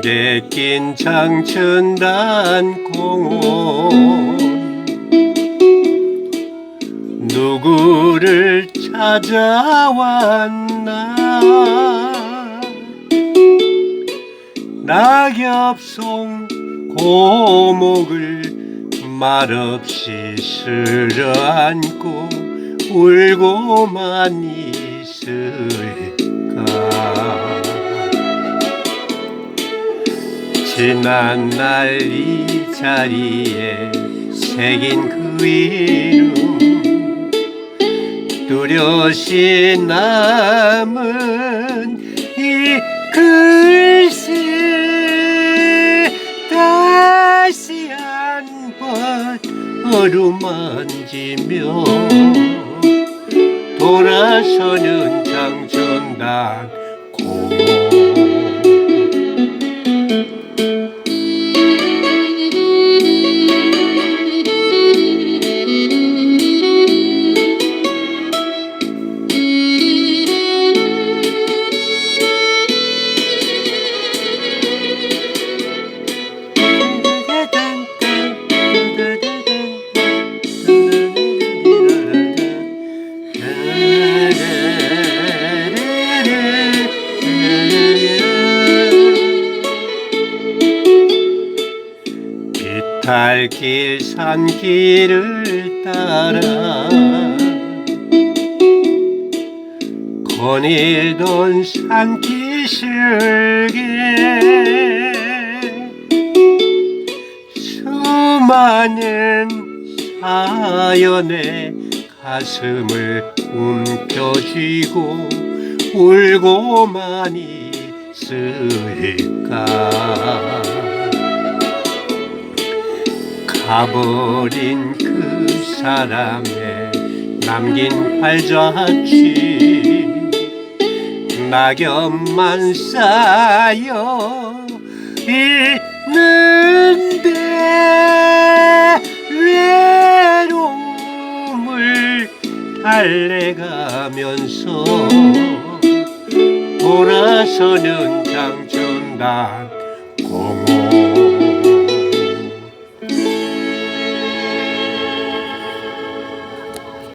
안개 낀 장천단 공원. 누구를 찾아왔나? 낙엽 송 고목을 말없이 쓸어 안고 울고만 있을까 지난 날 이 자리에 새긴 그 이름 뚜렷이 남은 이 글씨 다시 한번 어루만지며 돌아서는 장천단 비탈길 산길을 따라 거닐던 산기슭에 수많은 사연의 가슴을 움켜쥐고 울고만 있을까 가버린 그 사람의 남긴 활자취 낙엽만 쌓여 있는데 외로움을 달래가면서 돌아서는 장천단